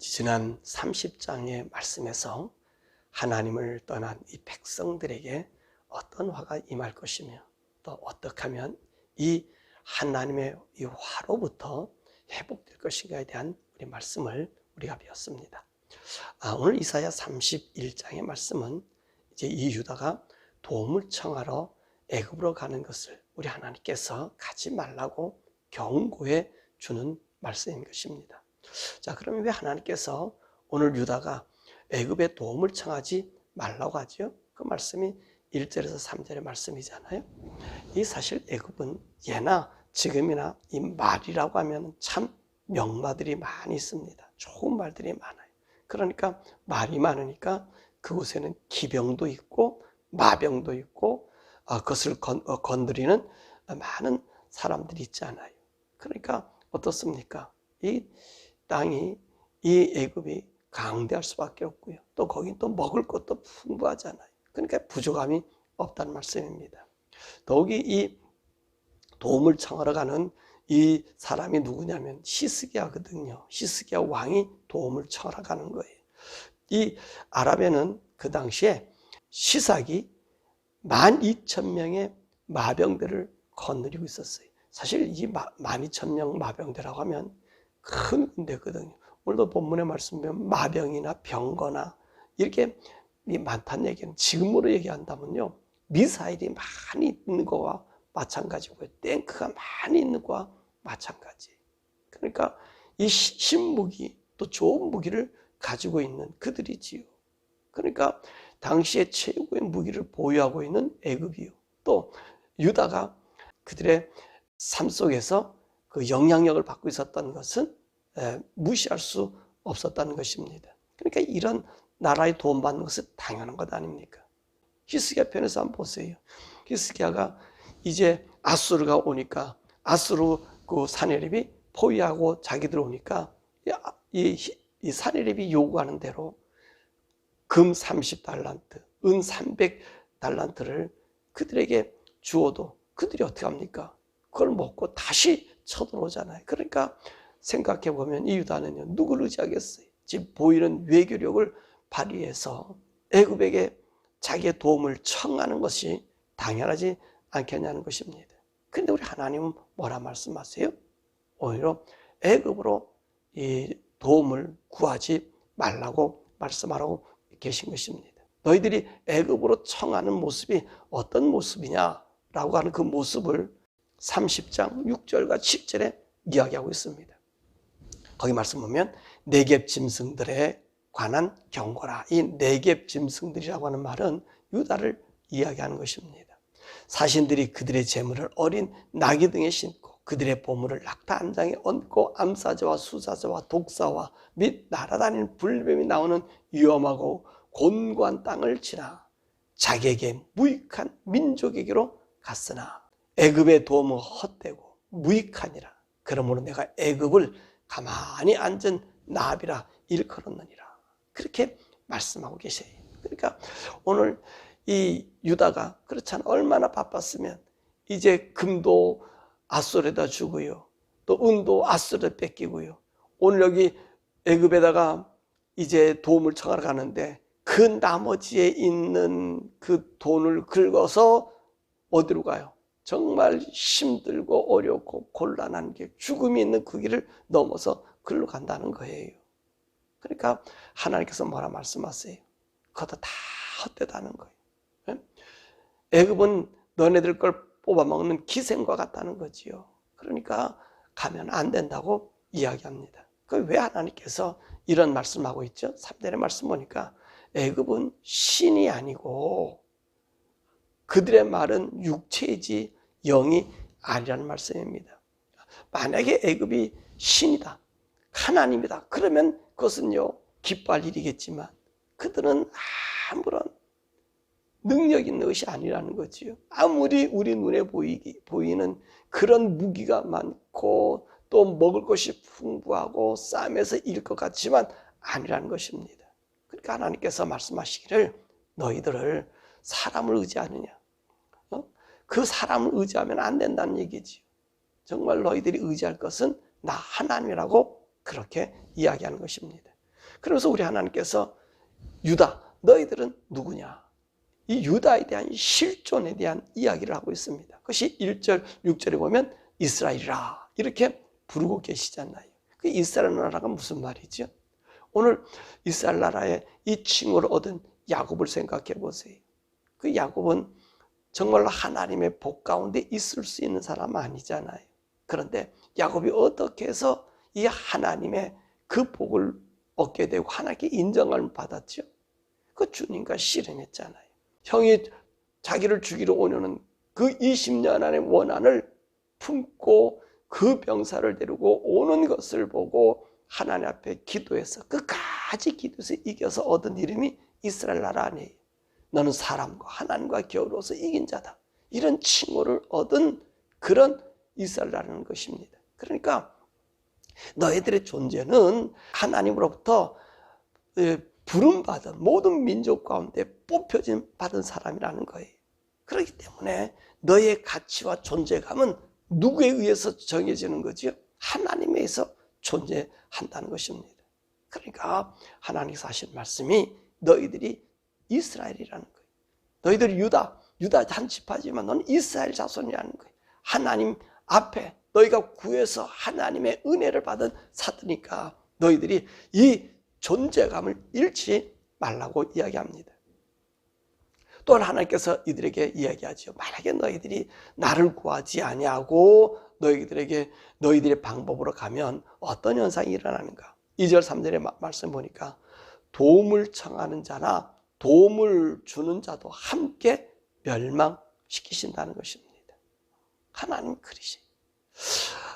지난 30장의 말씀에서 하나님을 떠난 이 백성들에게 어떤 화가 임할 것이며 또 어떻게 하면 이 하나님의 이 화로부터 회복될 것인가에 대한 우리 말씀을 우리가 배웠습니다. 아, 오늘 이사야 31장의 말씀은 이제 이 유다가 도움을 청하러 애굽으로 가는 것을 우리 하나님께서 가지 말라고 경고해 주는 말씀인 것입니다. 자, 그러면 왜 하나님께서 오늘 유다가 애굽에 도움을 청하지 말라고 하죠? 그 말씀이 1절에서 3절의 말씀이잖아요. 이 사실 애굽은 예나 지금이나 이 말이라고 하면 참 명마들이 많이 있습니다. 좋은 말들이 많아요. 그러니까 말이 많으니까 그곳에는 기병도 있고 마병도 있고 아, 그것을 건, 어, 건드리는 많은 사람들이 있잖아요. 그러니까 어떻습니까? 이 땅이 이 애굽이 강대할 수밖에 없고요. 또 거긴 또 먹을 것도 풍부하잖아요. 그러니까 부족함이 없다는 말씀입니다. 더욱이 이 도움을 청하러 가는 이 사람이 누구냐면 히스기야거든요. 히스기야 왕이 도움을 청하러 가는 거예요. 이 아랍에는 그 당시에 시삭이 12,000명의 마병들을 거느리고 있었어요. 사실 이 12,000명 마병대라고 하면 큰 군대거든요. 오늘도 본문의 말씀 보면 마병이나 병거나 이렇게 많다는 얘기는 지금으로 얘기한다면요. 미사일이 많이 있는 거와 마찬가지고요. 탱크가 많이 있는 거와 마찬가지. 그러니까 이 신무기 또 좋은 무기를 가지고 있는 그들이지요. 그러니까 당시에 최고의 무기를 보유하고 있는 애굽이요. 또 유다가 그들의 삶 속에서 그 영향력을 받고 있었던 것은 무시할 수 없었다는 것입니다. 그러니까 이런 나라의 도움받는 것은 당연한 것 아닙니까? 히스기야 편에서 한번 보세요. 히스기야가 이제 아수르가 오니까 아수르 그 사내립이 포위하고 자기들 오니까 이, 이 사내립이 요구하는 대로 금 30달란트, 은 300달란트를 그들에게 주어도 그들이 어떻게 합니까? 그걸 먹고 다시 쳐들어오잖아요. 그러니까 생각해 보면 이 유다는요 누구를 의지하겠어요? 지금 보이는 외교력을 발휘해서 애굽에게 자기의 도움을 청하는 것이 당연하지 않겠냐는 것입니다. 근데 우리 하나님은 뭐라 말씀하세요? 오히려 애굽으로 이 도움을 구하지 말라고 말씀하라고 계신 것입니다. 너희들이 애굽으로 청하는 모습이 어떤 모습이냐라고 하는 그 모습을 30장 6절과 10절에 이야기하고 있습니다. 거기 말씀 보면 네겝 짐승들에 관한 경고라. 이 네겝 짐승들이라고 하는 말은 유다를 이야기하는 것입니다. 사신들이 그들의 재물을 어린 나귀 등에 신고 그들의 보물을 낙타 한 장에 얹고 암사자와 수사자와 독사와 및 날아다니는 불뱀이 나오는 위험하고 곤고한 땅을 지나 자기에게 무익한 민족에게로 갔으나 애굽의 도움은 헛되고 무익하니라. 그러므로 내가 애굽을 가만히 앉은 나비라 일컬었느니라. 그렇게 말씀하고 계세요. 그러니까 오늘 이 유다가 그렇잖아. 얼마나 바빴으면 이제 금도 아수르에다 주고요. 또 은도 아수르에 뺏기고요. 오늘 여기 애굽에다가 이제 도움을 청하러 가는데 그 나머지에 있는 그 돈을 긁어서 어디로 가요? 정말 힘들고 어렵고 곤란한 게 죽음이 있는 그 길을 넘어서 글로 간다는 거예요. 그러니까 하나님께서 뭐라 말씀하세요? 그것도 다 헛되다는 거예요. 예? 애굽은 너네들 걸 뽑아먹는 기생과 같다는 거지요. 그러니까 가면 안 된다고 이야기합니다. 그 왜 하나님께서 이런 말씀하고 있죠? 3절의 말씀 보니까 애굽은 신이 아니고 그들의 말은 육체이지 영이 아니라는 말씀입니다. 만약에 애굽이 신이다, 하나님이다. 그러면 그것은요 기뻐할 일이겠지만 그들은 아무런 능력 있는 것이 아니라는 거지요. 아무리 우리 눈에 보이기, 보이는 그런 무기가 많고 또 먹을 것이 풍부하고 싸움에서 이길 것 같지만 아니라는 것입니다. 그러니까 하나님께서 말씀하시기를 너희들을 사람을 의지하느냐 그 사람을 의지하면 안 된다는 얘기지. 정말 너희들이 의지할 것은 나 하나님이라고 그렇게 이야기하는 것입니다. 그러면서 우리 하나님께서 유다, 너희들은 누구냐? 이 유다에 대한 실존에 대한 이야기를 하고 있습니다. 그것이 1절, 6절에 보면 이스라엘이라 이렇게 부르고 계시잖아요. 그 이스라엘 나라가 무슨 말이죠? 오늘 이스라엘 나라의 이 칭호를 얻은 야곱을 생각해 보세요. 그 야곱은 정말로 하나님의 복 가운데 있을 수 있는 사람 아니잖아요. 그런데 야곱이 어떻게 해서 이 하나님의 그 복을 얻게 되고 하나님께 인정을 받았죠? 그 주님과 씨름했잖아요. 형이 자기를 죽이러 오려는 그 20년 안의 원한을 품고 그 병사를 데리고 오는 것을 보고 하나님 앞에 기도해서 끝까지 기도해서 이겨서 얻은 이름이 이스라엘 나라 아니에요. 너는 사람과 하나님과 겨루어서 이긴 자다. 이런 칭호를 얻은 그런 이스라엘이라는 것입니다. 그러니까 너희들의 존재는 하나님으로부터 부름받은 모든 민족 가운데 뽑혀진 받은 사람이라는 거예요. 그렇기 때문에 너의 가치와 존재감은 누구에 의해서 정해지는 거지요? 하나님에 서 존재한다는 것입니다. 그러니까 하나님께서 하신 말씀이 너희들이 이스라엘이라는 거예요. 너희들이 유다, 유다 한 지파지만 너는 이스라엘 자손이라는 거예요. 하나님 앞에 너희가 구해서 하나님의 은혜를 받은 사드니까 너희들이 이 존재감을 잃지 말라고 이야기합니다. 또한 하나님께서 이들에게 이야기하죠. 만약에 너희들이 나를 구하지 아니하고 너희들에게 너희들의 방법으로 가면 어떤 현상이 일어나는가? 2절 3절의 말씀 보니까 도움을 청하는 자나 도움을 주는 자도 함께 멸망시키신다는 것입니다. 하나님 그리시.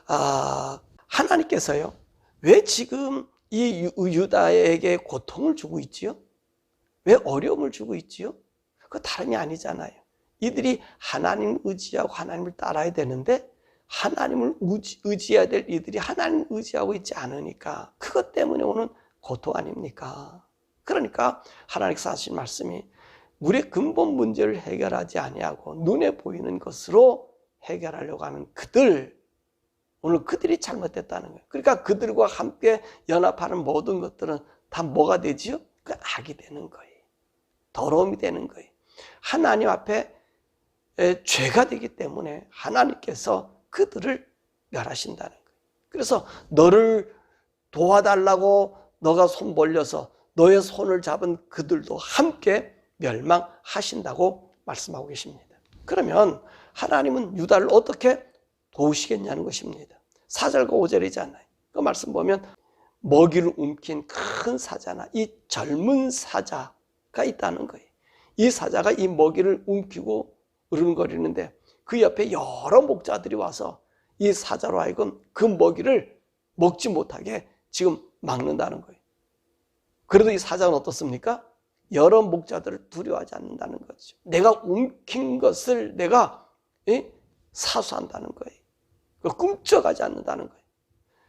아, 하나님께서요. 왜 지금 이 유다에게 고통을 주고 있지요? 왜 어려움을 주고 있지요? 그 다름이 아니잖아요. 이들이 하나님 의지하고 하나님을 따라야 되는데 하나님을 의지, 해야될 이들이 하나님 의지하고 있지 않으니까 그것 때문에 오는 고통 아닙니까? 그러니까 하나님께서 하신 말씀이 우리의 근본 문제를 해결하지 아니하고 눈에 보이는 것으로 해결하려고 하는 그들 오늘 그들이 잘못됐다는 거예요. 그러니까 그들과 함께 연합하는 모든 것들은 다 뭐가 되지요? 그 악이 되는 거예요. 더러움이 되는 거예요. 하나님 앞에 죄가 되기 때문에 하나님께서 그들을 멸하신다는 거예요. 그래서 너를 도와달라고 너가 손 벌려서 너의 손을 잡은 그들도 함께 멸망하신다고 말씀하고 계십니다. 그러면 하나님은 유다를 어떻게 도우시겠냐는 것입니다. 4절과 5절이잖아요. 그 말씀 보면 먹이를 움킨 큰 사자나 이 젊은 사자가 있다는 거예요. 이 사자가 이 먹이를 움키고 으르렁거리는데 그 옆에 여러 목자들이 와서 이 사자로 하여금 그 먹이를 먹지 못하게 지금 막는다는 거예요. 그래도 이 사자는 어떻습니까? 여러 목자들을 두려워하지 않는다는 거죠. 내가 움킨 것을 내가 사수한다는 거예요. 꿈쩍하지 않는다는 거예요.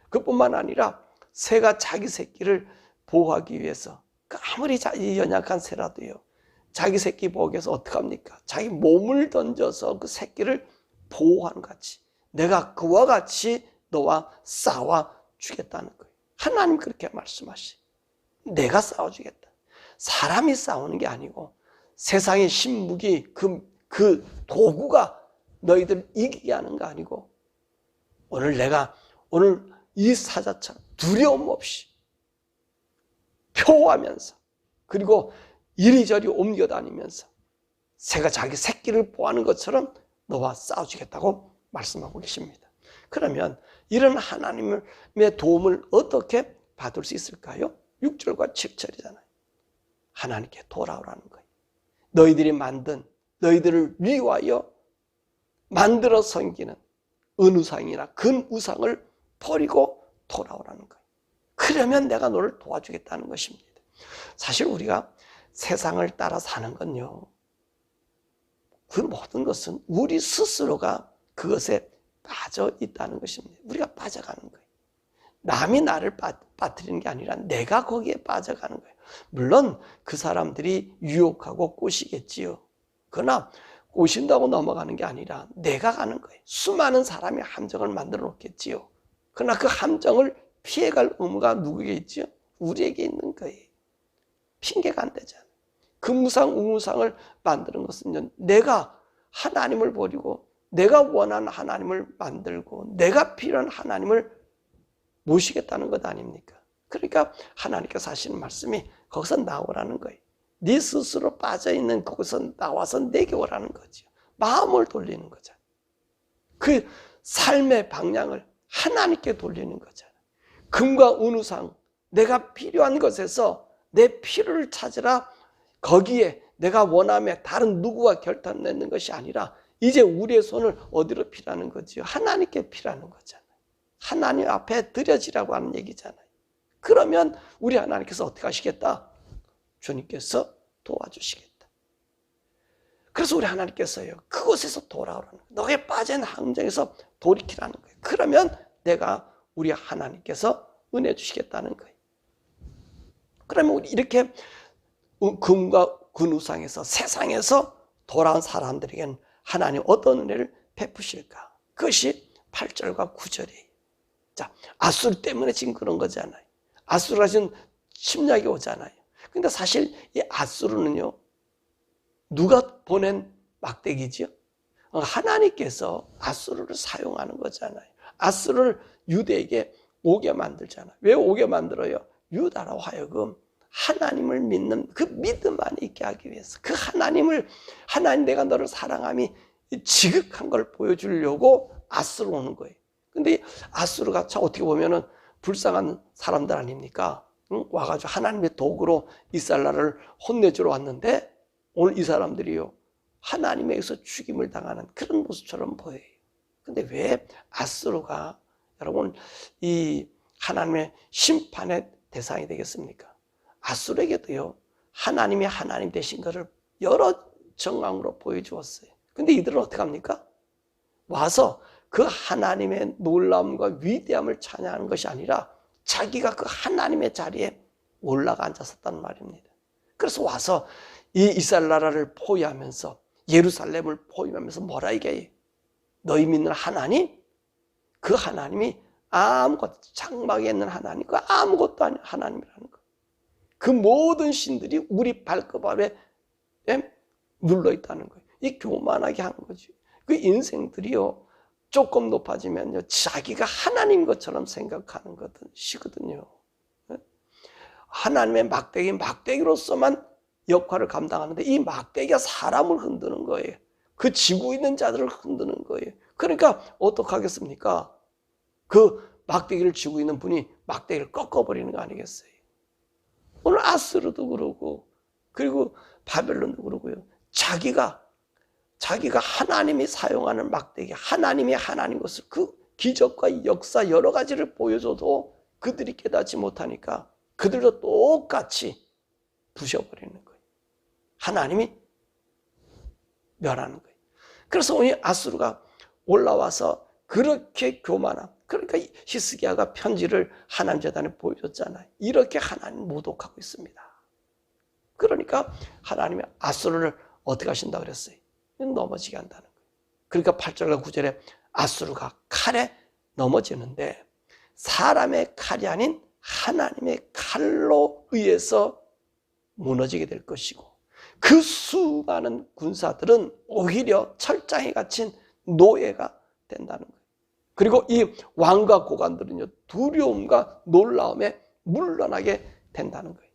그뿐만 아니라 새가 자기 새끼를 보호하기 위해서 그 아무리 연약한 새라도요. 자기 새끼 보호하기 위해서 어떻게 합니까? 자기 몸을 던져서 그 새끼를 보호하는 같이 내가 그와 같이 너와 싸워 주겠다는 거예요. 하나님 그렇게 말씀하시. 내가 싸워주겠다. 사람이 싸우는 게 아니고 세상의 신무기 그, 그 도구가 너희들 이기게 하는 거 아니고 오늘 내가 오늘 이 사자처럼 두려움 없이 표하면서 그리고 이리저리 옮겨 다니면서 새가 자기 새끼를 보하는 것처럼 너와 싸워주겠다고 말씀하고 계십니다. 그러면 이런 하나님의 도움을 어떻게 받을 수 있을까요? 6절과 7절이잖아요. 하나님께 돌아오라는 거예요. 너희들이 만든 너희들을 위하여 만들어 섬기는 은우상이나 근우상을 버리고 돌아오라는 거예요. 그러면 내가 너를 도와주겠다는 것입니다. 사실 우리가 세상을 따라 사는 건요. 그 모든 것은 우리 스스로가 그것에 빠져 있다는 것입니다. 우리가 빠져가는 거예요. 남이 나를 빠, 빠뜨리는 게 아니라 내가 거기에 빠져가는 거예요. 물론 그 사람들이 유혹하고 꼬시겠지요. 그러나 꼬신다고 넘어가는 게 아니라 내가 가는 거예요. 수많은 사람이 함정을 만들어 놓겠지요. 그러나 그 함정을 피해갈 의무가 누구에게 있지요? 우리에게 있는 거예요. 핑계가 안 되잖아요. 금무상, 우무상을 만드는 것은 내가 하나님을 버리고 내가 원하는 하나님을 만들고 내가 필요한 하나님을 모시겠다는 것 아닙니까? 그러니까 하나님께서 하시는 말씀이 거기서 나오라는 거예요. 네 스스로 빠져 있는 그곳에서 나와서 내게 오라는 거죠. 마음을 돌리는 거잖아요. 그 삶의 방향을 하나님께 돌리는 거잖아요. 금과 은우상 내가 필요한 것에서 내 필요를 찾으라 거기에 내가 원함에 다른 누구와 결단 내는 것이 아니라 이제 우리의 손을 어디로 피라는 거지요? 하나님께 피라는 거잖아요. 하나님 앞에 드려지라고 하는 얘기잖아요. 그러면 우리 하나님께서 어떻게 하시겠다? 주님께서 도와주시겠다. 그래서 우리 하나님께서요, 그곳에서 돌아오라는 거예요. 너의 빠진 함정에서 돌이키라는 거예요. 그러면 내가 우리 하나님께서 은혜 주시겠다는 거예요. 그러면 우리 이렇게 금과 근우상에서 세상에서 돌아온 사람들에게는 하나님 어떤 은혜를 베푸실까? 그것이 8절과 9절이에요. 자, 아수르 때문에 지금 그런 거잖아요. 지금 침략이 오잖아요. 근데 사실 이 아수르는요, 누가 보낸 막대기지요? 하나님께서 아수르를 사용하는 거잖아요. 아수르를 유대에게 오게 만들잖아요. 왜 오게 만들어요? 유다로 하여금 하나님을 믿는 그 믿음 안에 있게 하기 위해서 그 하나님을 하나님 내가 너를 사랑함이 지극한 걸 보여주려고 아수르 오는 거예요. 근데 아수르가 참 어떻게 보면은 불쌍한 사람들 아닙니까? 응? 와가지고 하나님의 도구로 이스라엘을 혼내주러 왔는데 오늘 이 사람들이요 하나님에게서 죽임을 당하는 그런 모습처럼 보여요. 근데 왜 아수르가 여러분 이 하나님의 심판의 대상이 되겠습니까? 아수르에게도요 하나님이 하나님 되신 것을 여러 정황으로 보여주었어요. 근데 이들은 어떻게 합니까? 와서 그 하나님의 놀라움과 위대함을 찬양하는 것이 아니라 자기가 그 하나님의 자리에 올라가 앉았었단 말입니다. 그래서 와서 이 이스라엘 나라를 포위하면서 예루살렘을 포위하면서 뭐라 얘기해? 너희 믿는 하나님? 그 하나님이 아무것도 장막에 있는 하나님, 그 아무것도 아닌 하나님이라는 거. 그 모든 신들이 우리 발급 아래 눌러 있다는 거예요. 이 교만하게 한 거지. 그 인생들이요. 조금 높아지면요. 자기가 하나님 것처럼 생각하는 것이거든요. 하나님의 막대기, 막대기로서만 역할을 감당하는데 이 막대기가 사람을 흔드는 거예요. 그 지고 있는 자들을 흔드는 거예요. 그러니까 어떡하겠습니까? 그 막대기를 쥐고 있는 분이 막대기를 꺾어버리는 거 아니겠어요? 오늘 아스르도 그러고 그리고 바벨론도 그러고요. 자기가 자기가 하나님이 사용하는 막대기, 하나님이 하나님 것을 그 기적과 역사 여러 가지를 보여줘도 그들이 깨닫지 못하니까 그들도 똑같이 부셔버리는 거예요. 하나님이 멸하는 거예요. 그래서 오늘 아수르가 올라와서 그렇게 교만함, 그러니까 히스기야가 편지를 하나님 재단에 보여줬잖아요. 이렇게 하나님 모독하고 있습니다. 그러니까 하나님이 아수르를 어떻게 하신다 그랬어요? 넘어지게 한다는 거예요. 그러니까 8절과 9절에 아수르가 칼에 넘어지는데 사람의 칼이 아닌 하나님의 칼로 의해서 무너지게 될 것이고 그 수많은 군사들은 오히려 철장에 갇힌 노예가 된다는 거예요. 그리고 이 왕과 고관들은요 두려움과 놀라움에 물러나게 된다는 거예요.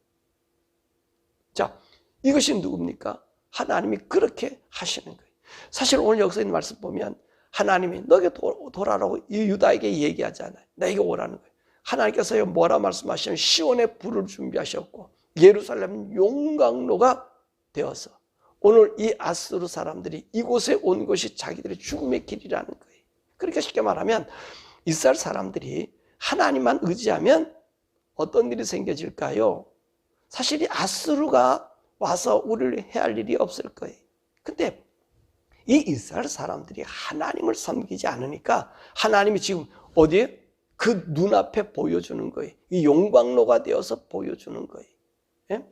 자, 이것이 누굽니까? 하나님이 그렇게 하시는 거예요. 사실 오늘 여기서 있는 말씀 보면 하나님이 너에게 돌아라고 이 유다에게 얘기하잖아요. 나에게 오라는 거예요. 하나님께서 뭐라 말씀하시면 시온의 불을 준비하셨고 예루살렘 용광로가 되어서 오늘 이 아스루 사람들이 이곳에 온 것이 자기들의 죽음의 길이라는 거예요. 그렇게 쉽게 말하면 이스라엘 사람들이 하나님만 의지하면 어떤 일이 생겨질까요? 사실 이 아스루가 와서 우리를 해할 일이 없을 거예요. 근데 이 이스라엘 사람들이 하나님을 섬기지 않으니까 하나님이 지금 어디에? 그 눈앞에 보여주는 거예요. 이 용광로가 되어서 보여주는 거예요. 예?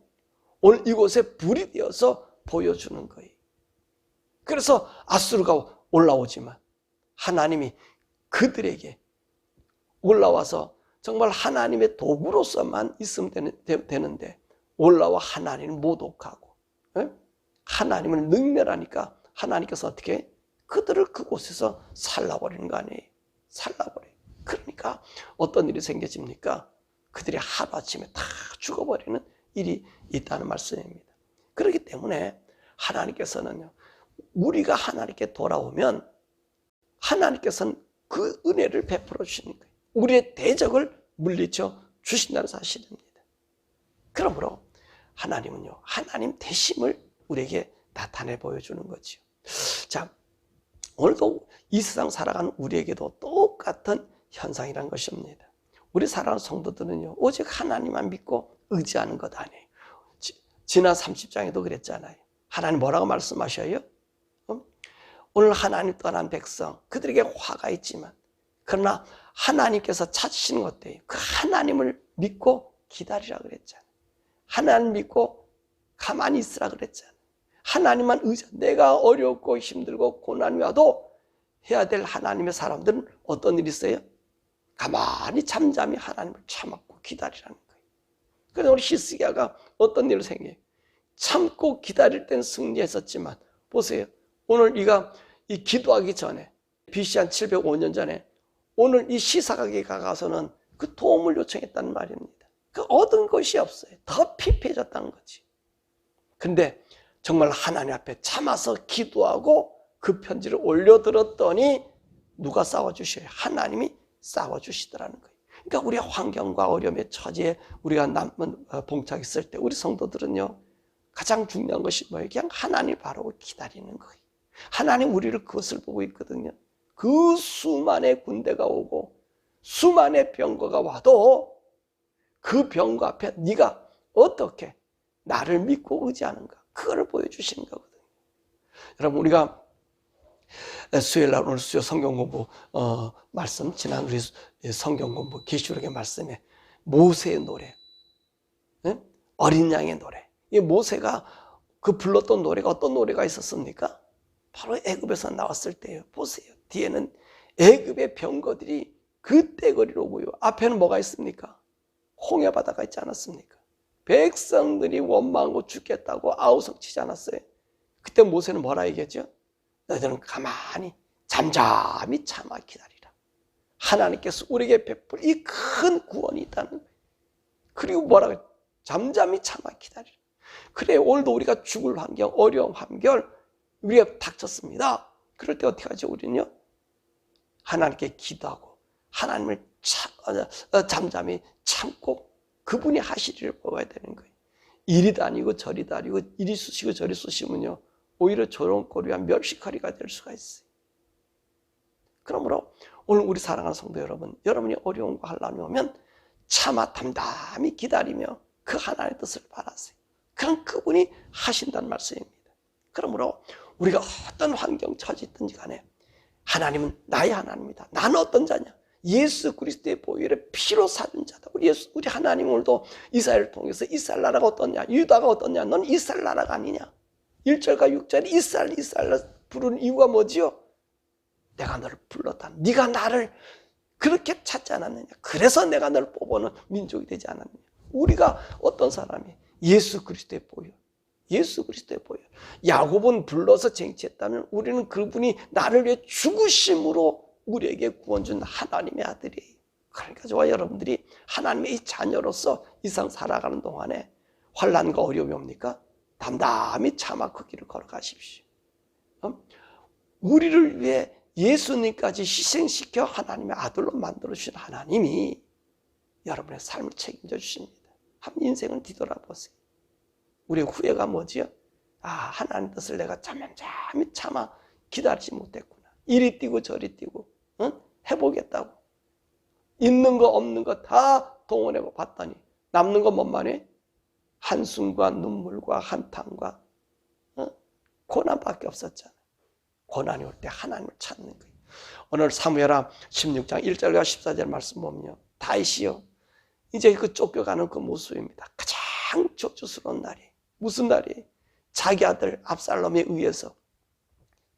오늘 이곳에 불이 되어서 보여주는 거예요. 그래서 아수르가 올라오지만 하나님이 그들에게 올라와서 정말 하나님의 도구로서만 있으면 되는데 올라와 하나님을 모독하고 예? 하나님을 능멸하니까 하나님께서 어떻게 해? 그들을 그곳에서 살라버리는 거 아니에요. 살라버려요. 그러니까 어떤 일이 생겨집니까? 그들이 하루아침에 다 죽어버리는 일이 있다는 말씀입니다. 그렇기 때문에 하나님께서는요, 우리가 하나님께 돌아오면 하나님께서는 그 은혜를 베풀어 주시는 거예요. 우리의 대적을 물리쳐 주신다는 사실입니다. 그러므로 하나님은요, 하나님 대심을 우리에게 나타내 보여주는 거지요. 자, 오늘도 이 세상 살아가는 우리에게도 똑같은 현상이란 것입니다. 우리 사랑하는 성도들은요, 오직 하나님만 믿고 의지하는 것 아니에요. 지- 지난 30장에도 그랬잖아요. 하나님 뭐라고 말씀하셔요? 어? 오늘 하나님 떠난 백성, 그들에게 화가 있지만, 그러나 하나님께서 찾으시는 것 때문에 그 하나님을 믿고 기다리라 그랬잖아요. 하나님 믿고 가만히 있으라 그랬잖아요. 하나님만 의지, 내가 어렵고 힘들고 고난이 와도 해야 될 하나님의 사람들은 어떤 일이 있어요? 가만히 잠잠히 하나님을 참았고 기다리라는 거예요. 그래서 우리 히스기야가 어떤 일을 생겨요? 참고 기다릴 땐 승리했었지만 보세요. 오늘 이가 이 기도하기 전에 BC 한 705년 전에 오늘 이 시사각에 가서는 그 도움을 요청했다는 말입니다. 그 얻은 것이 없어요. 더 피폐해졌다는 거지. 근데 정말 하나님 앞에 참아서 기도하고 그 편지를 올려들었더니 누가 싸워주셔요? 하나님이 싸워주시더라는 거예요. 그러니까 우리 환경과 어려움의 처지에 우리가 남은 어, 봉착했을 때 우리 성도들은요 가장 중요한 것이 뭐예요? 그냥 하나님 바로 기다리는 거예요. 하나님 우리를 그것을 보고 있거든요. 그 수만의 군대가 오고 수만의 병거가 와도 그 병거 앞에 네가 어떻게 나를 믿고 의지하는가 그걸 보여주시는 거거든요. 여러분 우리가 수요일 날 오늘 수요 성경 공부 어, 말씀 지난 우리 성경 공부 계시록의 말씀에 모세의 노래, 예? 어린 양의 노래. 이 모세가 그 불렀던 노래가 어떤 노래가 있었습니까? 바로 애굽에서 나왔을 때예요. 보세요. 뒤에는 애굽의 병거들이 그 떼거리로 오고요. 앞에는 뭐가 있습니까? 홍해 바다가 있지 않았습니까? 백성들이 원망하고 죽겠다고 아우성치지 않았어요. 그때 모세는 뭐라 얘기했죠? 너희들은 가만히 잠잠히 참아 기다리라. 하나님께서 우리에게 베풀 이 큰 구원이 있다는 거예요. 그리고 해요? 잠잠히 참아 기다리라. 그래 오늘도 우리가 죽을 환경, 어려움, 환경 우리가 닥쳤습니다. 그럴 때 어떻게 하죠? 우리는요? 하나님께 기도하고 하나님을 잠잠히 참고 그분이 하시리를 뽑아야 되는 거예요. 이리 다니고 저리 다니고 이리 쑤시고 저리 쑤시면요. 오히려 조롱거리와 멸시거리가 될 수가 있어요. 그러므로 오늘 우리 사랑하는 성도 여러분, 여러분이 어려움과 환란이 오면 참아 담담히 기다리며 그 하나님의 뜻을 바라세요. 그럼 그분이 하신다는 말씀입니다. 그러므로 우리가 어떤 환경 처지 있든지 간에 하나님은 나의 하나님이다. 나는 어떤 자냐? 예수 그리스도의 보혈의 피로 사준 자다. 우리 예수, 우리 하나님 오늘도 이스라엘을 통해서 이스라엘 나라가 어떠냐? 유다가 어떠냐? 넌 이스라엘 나라가 아니냐? 1절과 6절에 이스라엘 이스라엘 부르는 이유가 뭐지요? 내가 너를 불렀다. 네가 나를 그렇게 찾지 않았느냐? 그래서 내가 너를 뽑아놓은 민족이 되지 않았느냐? 우리가 어떤 사람이 예수 그리스도의 보혈, 예수 그리스도의 보혈. 야곱은 불러서 쟁취했다면 우리는 그분이 나를 위해 죽으심으로 우리에게 구원 준 하나님의 아들이에요. 그러니까 저와 여러분들이 하나님의 이 자녀로서 이상 살아가는 동안에 환란과 어려움이 옵니까? 담담히 참아 그 길을 걸어가십시오. 어? 우리를 위해 예수님까지 희생시켜 하나님의 아들로 만들어 주신 하나님이 여러분의 삶을 책임져 주십니다. 한 인생을 뒤돌아보세요. 우리의 후회가 뭐지요? 아, 하나님 뜻을 내가 잠잠히 참아 기다리지 못했구나. 이리 뛰고 저리 뛰고, 응? 해보겠다고. 있는 거 없는 거 다 동원해 봤더니 남는 건 뭔말이에요? 한숨과 눈물과 한탄과 어? 고난밖에 없었잖아요. 고난이 올 때 하나님을 찾는 거예요. 오늘 사무엘하 16장 1절과 14절 말씀 보면요. 다윗이요. 이제 그 쫓겨가는 그 모습입니다. 가장 저주스러운 날이 무슨 날이? 자기 아들 압살롬에 의해서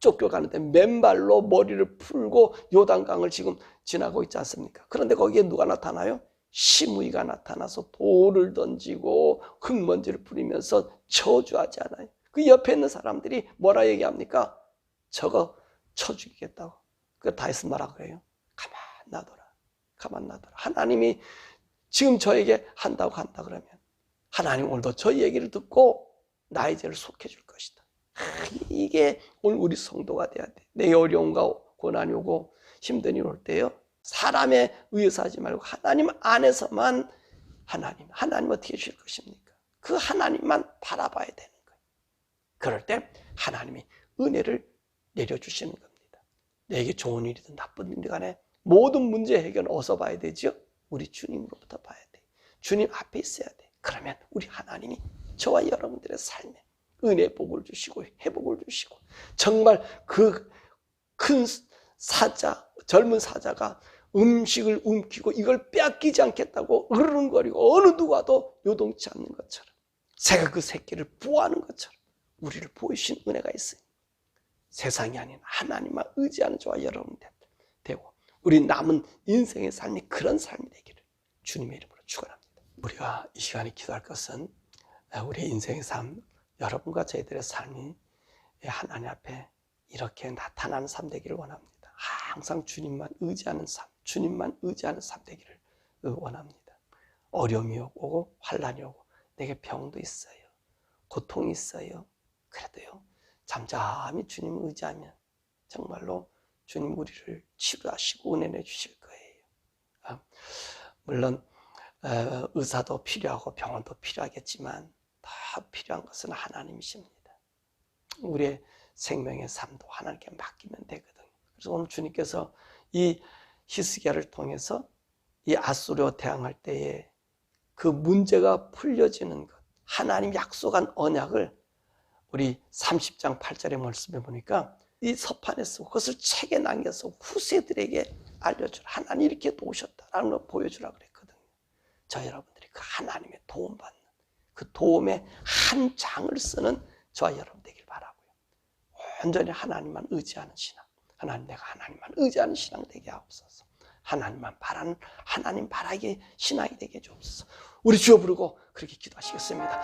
쫓겨가는데 맨발로 머리를 풀고 요단강을 지금 지나고 있지 않습니까? 그런데 거기에 누가 나타나요? 시무이가 나타나서 돌을 던지고 흙먼지를 뿌리면서 저주하지 않아요. 그 옆에 있는 사람들이 뭐라 얘기합니까? 저거 쳐 죽이겠다고. 그 다이슨 뭐라 그래요? 가만 놔둬라. 가만 놔둬라. 하나님이 지금 저에게 한다고 한다 그러면 하나님 오늘도 저 얘기를 듣고 나의 죄를 속해 줄 이게 오늘 우리 성도가 돼야 돼. 내 어려움과 고난이 오고 힘든 일올 때요. 사람에 의해서 하지 말고 하나님 안에서만 하나님, 하나님 어떻게 주실 것입니까? 그 하나님만 바라봐야 되는 거예요. 그럴 때 하나님이 은혜를 내려주시는 겁니다. 내게 좋은 일이든 나쁜 일이든 간에 모든 문제 해결은 어디서 봐야 되죠? 우리 주님으로부터 봐야 돼. 주님 앞에 있어야 돼. 그러면 우리 하나님이 저와 여러분들의 삶에 은혜 복을 주시고 회복을 주시고 정말 그 큰 사자, 젊은 사자가 음식을 움키고 이걸 빼앗기지 않겠다고 으르렁거리고 어느 누가도 요동치 않는 것처럼 새가 그 새끼를 보호하는 것처럼 우리를 보이신 은혜가 있어요. 세상이 아닌 하나님만 의지하는 저와 여러분들 되고 우리 남은 인생의 삶이 그런 삶이 되기를 주님의 이름으로 축원합니다. 우리가 이 시간에 기도할 것은 우리 인생의 삶, 여러분과 저희들의 삶이 하나님 앞에 이렇게 나타나는 삶 되기를 원합니다. 항상 주님만 의지하는 삶, 주님만 의지하는 삶 되기를 원합니다. 어려움이 오고 환란이 오고 내게 병도 있어요. 고통이 있어요. 그래도요. 잠잠히 주님 의지하면 정말로 주님 우리를 치료하시고 은혜 내 주실 거예요. 아, 물론 어, 의사도 필요하고 병원도 필요하겠지만 다 필요한 것은 하나님이십니다. 우리의 생명의 삶도 하나님께 맡기면 되거든요. 그래서 오늘 주님께서 이 히스기야를 통해서 이 아수르와 대항할 때에 그 문제가 풀려지는 것, 하나님 약속한 언약을 우리 30장 8절의 말씀에 보니까 이 서판에 쓰고 그것을 책에 남겨서 후세들에게 알려주라. 하나님 이렇게 도우셨다라는 걸 보여주라 그랬거든요. 저 여러분들이 그 하나님의 도움받는 그 도움의 한 장을 쓰는 저와 여러분 되길 바라고요. 온전히 하나님만 의지하는 신앙. 하나님 내가 하나님만 의지하는 신앙 되게 하옵소서. 하나님만 바라는 하나님 바라게 신앙이 되게 해주옵소서. 우리 주여 부르고 그렇게 기도하시겠습니다.